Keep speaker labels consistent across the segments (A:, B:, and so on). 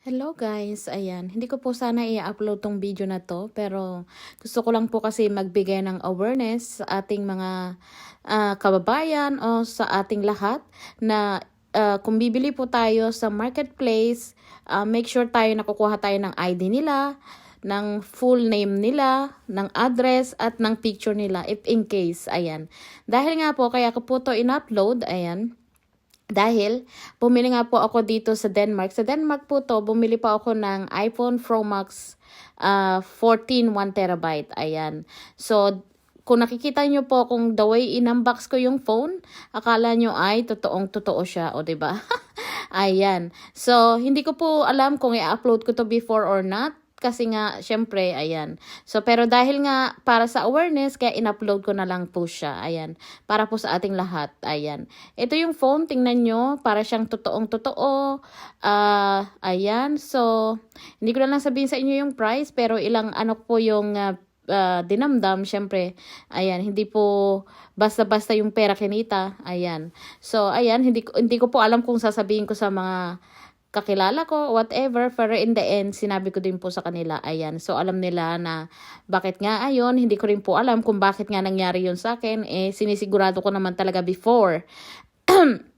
A: Hello guys, ayan. Hindi ko po sana i-upload tong video na to, pero gusto ko lang po kasi magbigay ng awareness sa ating mga ah, kababayan o sa ating lahat na ah, kung bibili po tayo sa marketplace, ah, make sure tayo nakukuha tayo ng ID nila, ng full name nila, ng address, at ng picture nila, if in case, ayan. Dahil nga po, kaya ko po to in-upload, ayan, dahil, bumili nga po ako dito sa Denmark. Sa Denmark po to, bumili pa ako ng iPhone Pro Max uh, 14 1 terabyte. Ayan. So, kung nakikita nyo po kung the way in-unbox ko yung phone, akala nyo ay totoong totoo siya, o ba? Ayan. So, hindi ko po alam kung i-upload ko to before or not. Kasi nga, syempre, ayan. So, pero dahil nga, para sa awareness, kaya in-upload ko na lang po siya. Ayan. Para po sa ating lahat. Ayan. Ito yung phone, tingnan nyo. Para siyang totoong totoo. Ah, ayan. So, hindi ko na lang sabihin sa inyo yung price, pero ilang ano po yung ah, ah, dinamdam, syempre, ayan, hindi po basta-basta yung pera kinita, ayan. So, ayan, hindi, hindi ko po alam kung sasabihin ko sa mga kakilala ko, whatever, pero in the end, sinabi ko din po sa kanila, ayan, so alam nila na bakit nga ayon, hindi ko rin po alam kung bakit nga nangyari yun sa akin, eh, sinisigurado ko naman talaga before,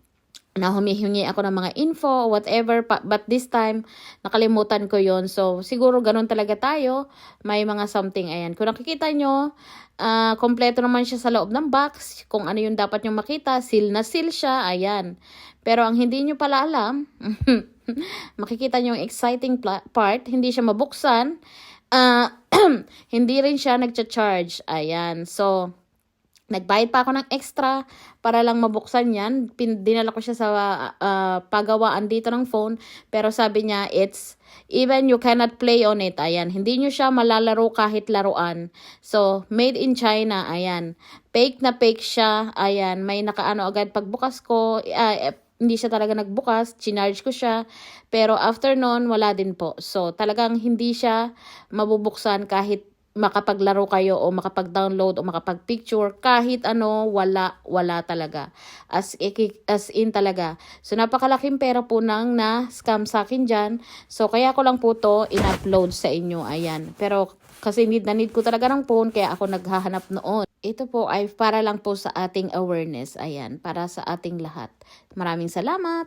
A: na humihingi ako ng mga info, whatever, but this time, nakalimutan ko yon So, siguro ganun talaga tayo. May mga something, ayan. Kung nakikita nyo, ah, kompleto naman siya sa loob ng box. Kung ano yung dapat nyo makita, seal na seal siya, ayan. Pero ang hindi nyo pala alam, makikita nyo yung exciting part, hindi siya mabuksan. Ah, hindi rin siya nagcha-charge. Ayan. So, Nagbayad pa ako ng extra para lang mabuksan yan. Pin, dinala ko siya sa ah, pagawaan dito ng phone. Pero sabi niya, it's even you cannot play on it. Ayan. Hindi nyo siya malalaro kahit laruan. So, made in China. Ayan. Fake na fake siya. Ayan. May nakaano agad pagbukas ko. eh, hindi siya talaga nagbukas. Chinarge ko siya. Pero after nun, wala din po. So, talagang hindi siya mabubuksan kahit makapaglaro kayo o makapag-download o makapag-picture kahit ano wala wala talaga as as in talaga so napakalaking pera po nang na scam sa akin diyan so kaya ko lang po to in-upload sa inyo ayan pero kasi need na need ko talaga ng phone kaya ako naghahanap noon ito po ay para lang po sa ating awareness. Ayan para sa ating lahat. Maraming salamat